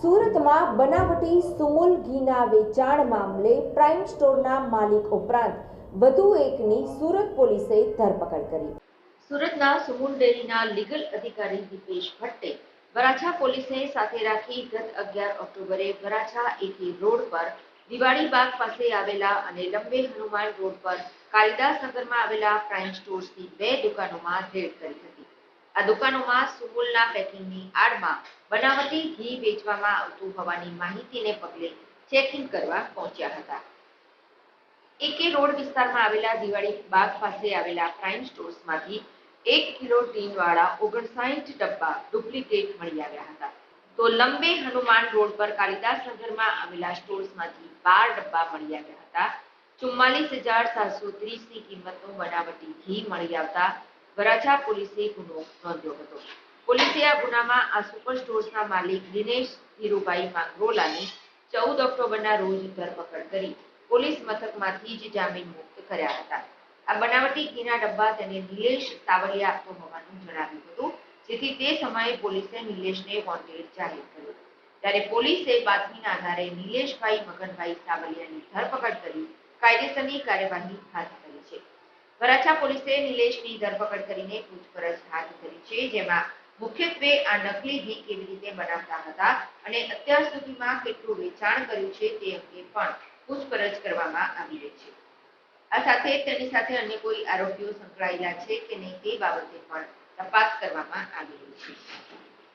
સુરતમાં બનાવટી સુમુલ ઘીના વેચાણ મામલે પ્રાઇમ સ્ટોરના માલિક ઉપરાંત વધુ એકની સુરત પોલીસે ધરપકડ કરી. સુરતના સુમુલ ડેરીના લીગલ અધિકારી દીપેશ ભટ્ટે વરાછા પોલીસને સાથે રાખી ગત અગિયાર ઓક્ટોબરે વરાછા એથી રોડ પર દિવાળી બાગ પાસે આવેલા અને લંબે હનુમાન રોડ પર કાલિદાસ નગરમાં આવેલા પ્રાઇમ સ્ટોર્સની બે દુકાનોમાં રેડ કરી હતી. આ દુકાનોમાં સુમુલના પેકિંગની આડમાં બનાવટી ઘી વેચવામાં આવતું હોવાની માહિતીને પગલે ચેકિંગ કરવા પહોંચ્યા હતા. એકે રોડ વિસ્તારમાં આવેલા દિવાળી બાગ પાસે આવેલા પ્રાઇમ સ્ટોર્સમાંથી એક કિલો ટીનવાળા ઓગણસાઠ ડબ્બા ડુપ્લિકેટ મળી આવ્યા હતા. તો લંબે હનુમાન રોડ પર કાલિદાસ નગરમાં આવેલા સ્ટોર્સમાંથી બાર ડબ્બા મળી આવ્યા હતા. ચુમ્માલીસ હજાર સાતસો ત્રીસની કિંમતનું બનાવટી ઘી મળી આવતા વરાછા પોલીસે ગુનો નોંધ્યો હતો. પોલીસે આ ગુનામાં આ સુપર સ્ટોર્સના માલિક દિનેશ ધીરુભાઈ માંગરોલાની ચૌદ ઓક્ટોબરના રોજ ધરપકડ કરી પોલીસ મથકમાંથી જ જામીન મુક્ત કર્યા હતા. આ બનાવટી ઘીના ડબ્બા તેને નિલેશ સાવલિયા આપતો હોવાનું જણાવ્યું હતું, જેથી તે સમયે પોલીસે નિલેશને વોન્ટેડ જાહેર કર્યો. ત્યારે પોલીસે બાતમીના આધારે નિલેશભાઈ મગનભાઈ સાવલિયાની ધરપકડ કરી કાયદેસરની કાર્યવાહી હાથ ધરી. વરાછા પોલીસે નિલેશની ધરપકડ કરીને પૂછપરછ હાથ ધરી છે, જેમાં મુખ્યત્વે આ નકલી ઘી કેવી રીતે બનાવતા હતા અને અત્યાર સુધીમાં કેટલું વેચાણ કર્યું છે તે અંગે પણ પૂછપરછ કરવામાં આવી રહી છે. આ સાથે તેની સાથે અન્ય કોઈ આરોપીઓ સંકળાયેલા છે કે નહીં તે બાબતે પણ તપાસ કરવામાં આવી રહી છે.